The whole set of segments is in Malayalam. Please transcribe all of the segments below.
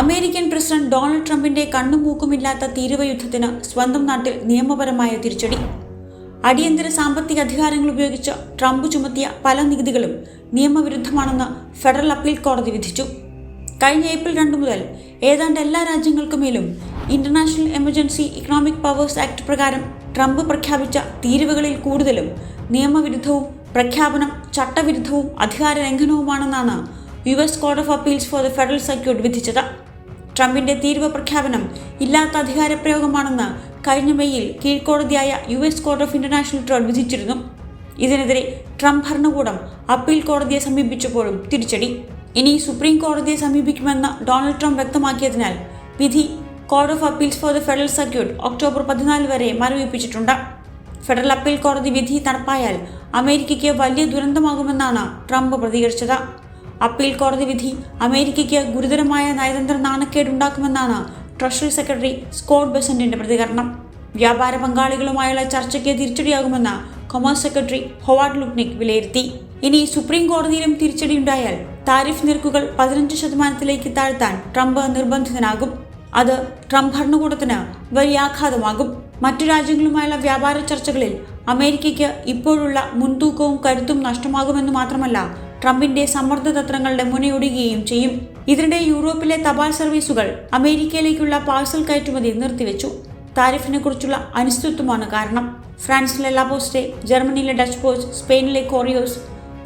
അമേരിക്കൻ പ്രസിഡന്റ് ഡൊണാൾഡ് ട്രംപിന്റെ കണ്ണും മൂക്കുമില്ലാത്ത തീരുവയുദ്ധത്തിന് സ്വന്തം നാട്ടിൽ നിയമപരമായ തിരിച്ചടി. അടിയന്തര സാമ്പത്തിക അധികാരങ്ങൾ ഉപയോഗിച്ച് ട്രംപ് ചുമത്തിയ പല നികുതികളും നിയമവിരുദ്ധമാണെന്ന് ഫെഡറൽ അപ്പീൽ കോടതി വിധിച്ചു. കഴിഞ്ഞ ഏപ്രിൽ രണ്ട് മുതൽ ഏതാണ്ട് എല്ലാ രാജ്യങ്ങൾക്കുമേലും international emergency economic powers act പ്രകാരം ട്രംപ് പ്രഖ്യാപിച്ച തീരുവകളിൽ കൂടുതലും നിയമവിരുദ്ധവും പ്രഖ്യാപനം ചട്ടവിരുദ്ധവും അധികാര ലംഘനവുമാണെന്നാണ് U S court of appeals for the federal circuit വിധിച്ചത്. ട്രംപിന്റെ തീരുവ പ്രഖ്യാപനം ഇല്ലാത്ത അധികാരപ്രയോഗമാണെന്ന് കഴിഞ്ഞ മെയ്യിൽ കീഴ്ക്കോടതിയായ U S court of international trade വിധിച്ചിരുന്നു. ഇതിനെതിരെ ട്രംപ് ഭരണകൂടം അപ്പീൽ കോടതിയെ സമീപിച്ചപ്പോഴും തിരിച്ചടി. ഇനി സുപ്രീം കോടതിയെ സമീപിക്കുമെന്ന് ഡൊണാൾഡ് ട്രംപ് വ്യക്തമാക്കിയതിനാൽ വിധി court of appeals for the federal circuit October പതിനാല് വരെ മരവിപ്പിച്ചിട്ടുണ്ട്. ഫെഡറൽ അപ്പീൽ കോടതി വിധി നടപ്പായാൽ അമേരിക്കയ്ക്ക് വലിയ ദുരന്തമാകുമെന്നാണ് ട്രംപ് പ്രതികരിച്ചത്. അപ്പീൽ കോടതി വിധി അമേരിക്കയ്ക്ക് ഗുരുതരമായ നയതന്ത്ര നാണക്കേടുണ്ടാക്കുമെന്നാണ് ട്രഷറി സെക്രട്ടറി സ്കോട്ട് ബെസന്റിന്റെ പ്രതികരണം. വ്യാപാര പങ്കാളികളുമായുള്ള ചർച്ചയ്ക്ക് തിരിച്ചടിയാകുമെന്ന് കൊമേഴ്സ് സെക്രട്ടറി ഹൊവാർഡ് ലുക്നിക് വിലയിരുത്തി. ഇനി സുപ്രീം കോടതിയിലും തിരിച്ചടിയുണ്ടായാൽ താരിഫ് നിരക്കുകൾ പതിനഞ്ച് ശതമാനത്തിലേക്ക് താഴ്ത്താൻ ട്രംപ് നിർബന്ധിതനാകും. അത് ട്രംപ് ഭരണകൂടത്തിന് വലിയ ആഘാതമാകും. മറ്റു രാജ്യങ്ങളുമായുള്ള വ്യാപാര ചർച്ചകളിൽ അമേരിക്കയ്ക്ക് ഇപ്പോഴുള്ള മുൻതൂക്കവും കരുത്തും നഷ്ടമാകുമെന്ന് മാത്രമല്ല ട്രംപിന്റെ സമ്മർദ്ദ തന്ത്രങ്ങളുടെ മുനയൊടുകയും ചെയ്യും. ഇതിനിടെ യൂറോപ്പിലെ തപാൽ സർവീസുകൾ അമേരിക്കയിലേക്കുള്ള പാഴ്സൽ കയറ്റുമതി നിർത്തിവെച്ചു. താരിഫിനെ കുറിച്ചുള്ള അനിശ്ചിതത്വമാണ് കാരണം. ഫ്രാൻസിലെ ലാപോസ്റ്റെ ജർമ്മനിയിലെ ഡച്ച് പോസ്റ്റ് സ്പെയിനിലെ കോറിയോസ്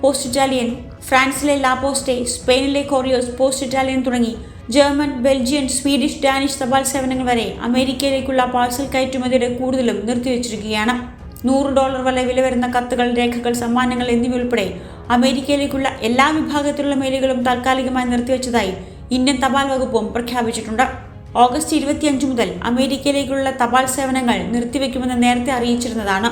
പോസ്റ്റ് ഇറ്റാലിയൻ ഫ്രാൻസിലെ ലാപോസ്റ്റെ സ്പെയിനിലെ കോറിയോസ് പോസ്റ്റ് ഇറ്റാലിയൻ തുടങ്ങി ജർമ്മൻ ബെൽജിയൻ സ്വീഡിഷ് ഡാനിഷ് തപാൽ സേവനങ്ങൾ വരെ അമേരിക്കയിലേക്കുള്ള പാഴ്സൽ കയറ്റുമതിയുടെ കൂടുതലും നിർത്തിവെച്ചിരിക്കുകയാണ്. നൂറ് ഡോളർ വരെ വില വരുന്ന കത്തുകൾ രേഖകൾ സമ്മാനങ്ങൾ എന്നിവയുൾപ്പെടെ അമേരിക്കയിലേക്കുള്ള എല്ലാ വിഭാഗത്തിലുള്ള മെയിലുകളും താൽക്കാലികമായി നിർത്തിവെച്ചതായി ഇന്ത്യൻ തപാൽ വകുപ്പും പ്രഖ്യാപിച്ചിട്ടുണ്ട്. ഓഗസ്റ്റ് ഇരുപത്തിയഞ്ച് മുതൽ അമേരിക്കയിലേക്കുള്ള തപാൽ സേവനങ്ങൾ നിർത്തിവെക്കുമെന്ന് നേരത്തെ അറിയിച്ചിരുന്നതാണ്.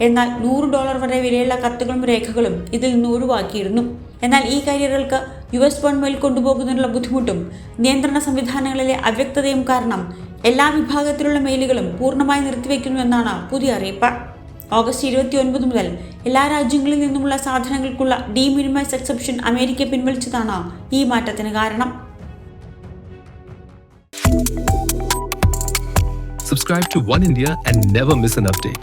എന്നാൽ നൂറ് ഡോളർ വരെ വിലയുള്ള കത്തുകളും രേഖകളും ഇതിൽ നിന്ന് ഒഴിവാക്കിയിരുന്നു. എന്നാൽ ഈ കരിയറുകൾക്ക് യു എസ് ഗവൺമെന്റ് കൊണ്ടുപോകുന്നതിനുള്ള ബുദ്ധിമുട്ടും നിയന്ത്രണ സംവിധാനങ്ങളിലെ അവ്യക്തതയും കാരണം എല്ലാ വിഭാഗത്തിലുള്ള മെയിലുകളും പൂർണമായി നിർത്തിവെക്കുന്നുവെന്നാണ് പുതിയ അറിയിപ്പ്. ഓഗസ്റ്റ് ഇരുപത്തി ഒൻപത് മുതൽ എല്ലാ രാജ്യങ്ങളിൽ നിന്നുമുള്ള സാധനങ്ങൾക്കുള്ള ഡി മിനിമൈസ് എക്സെപ്ഷൻ അമേരിക്ക പിൻവലിച്ചതാണ് ഈ മാറ്റത്തിന് കാരണം Subscribe to One India and never miss an update.